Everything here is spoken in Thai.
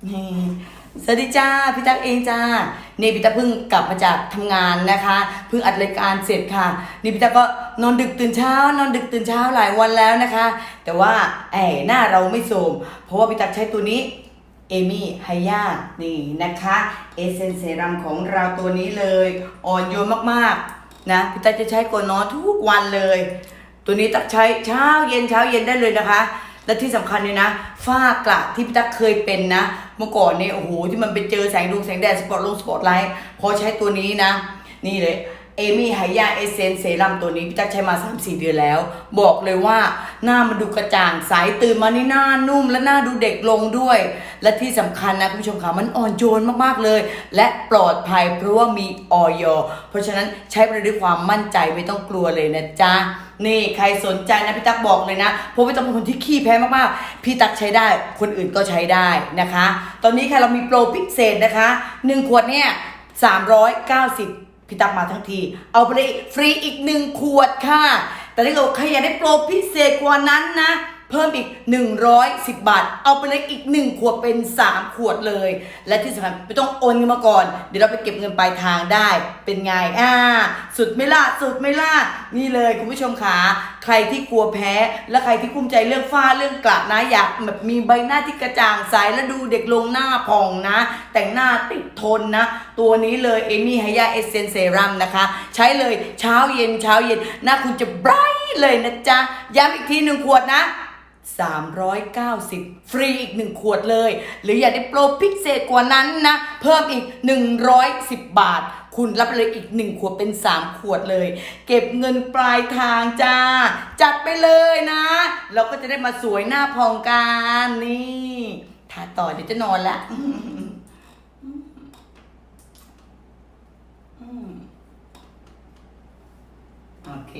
สวัสดีจ้าพี่ตั๊กเองจ้าเนี่ยพี่ตั๊กเพิ่งกลับมาจากทำงานนะคะเพิ่งอัดรายการเสร็จค่ะนี่พี่ตั๊กก็นอนดึกตื่นเช้า นอนดึกตื่นเช้าหลายวันแล้วนะคะ แต่ว่าไอ้หน้าเราไม่โทรมเพราะว่าพี่ตั๊กใช้ตัวนี้เอมี่ไฮยานี่นะคะเอเซนเซรัมของเราตัวนี้เลยอ่อนโยนมากๆนะพี่ตั๊กจะใช้ก่อนนอนทุกวันเลย ตัวนี้ตักใช้เช้าเย็นเช้าเย็นได้เลยนะคะ และที่สำคัญเลยนะฝ้ากระที่พี่ตั๊กเคยเป็นนะ เมื่อก่อนเนี่ยโอ้โหที่มันไปเจอแสงดวงแสงแดดสปอตลงสปอตไลท์พอใช้ตัวนี้นะ นี่เลยเอมี่ไฮยาเอเซนเซรั่มตัวนี้พี่ตั๊กใช้มา 3-4 เดือนแล้ว บอกเลยว่าหน้ามันดูกระจ่างใสตื่นมานี่หน้านุ่มและหน้าดูเด็กลงด้วย และที่สำคัญนะคุณผู้ชมค่ะมันอ่อนโยนมากๆเลย และปลอดภัยเพราะว่ามีออยเพราะฉะนั้นใช้ไปด้วยความมั่นใจไม่ต้องกลัวเลยนะจ๊ะ นี่ใครสนใจนะพี่ตั๊กบอกเลยนะเพราะพี่ตั๊กเป็นคนที่ขี้แพ้มากๆ พี่ตั๊กใช้ได้ คนอื่นก็ใช้ได้นะคะ ตอนนี้ค่ะเรามีโปรพิเศษนะคะ1ขวดเนี่ย390พี่ตั๊กมาทั้งที เอาไปเลยฟรีอีก1ขวดค่ะ แต่ถ้าเกิดใครอยากได้โปรพิเศษกว่านั้นนะ เพิ่มอีก 110 บาท เอาไปเลยอีก 1 ขวดเป็น 3 ขวดเลย และที่สำคัญไม่ต้องโอนเงินมาก่อน เดี๋ยวเราไปเก็บเงินปลายทางได้เป็นไงอ่าสุดไม่ล่ะสุดไม่ล่ะนี่เลยคุณผู้ชมขาใครที่กลัวแพ้ และใครที่กุ้มใจเรื่องฝ้าเรื่องกระนะอยากแบบมีใบหน้าที่กระจ่างใสและดูเด็กลงหน้าผ่องนะ แต่งหน้าติดทนนะ ตัวนี้เลยเอมี่ไฮยาเอเซนเซรัมนะคะ ใช้เลยเช้าเย็นเช้าเย็นหน้าคุณจะไบรท์เลยนะจ๊ะ ย้ำอีกทีหนึ่งขวดนะ 390 ฟรีอีก 1 ขวดเลย หรืออยากได้โปรพิเศษกว่านั้นนะ เพิ่มอีก 110 บาท คุณรับเลยอีก 1 ขวดเป็น 3 ขวดเลย เก็บเงินปลายทางจ้า จัดไปเลยนะ เราก็จะได้มาสวยหน้าพองกันนี่ทาต่อเดี๋ยวจะนอนละโอเค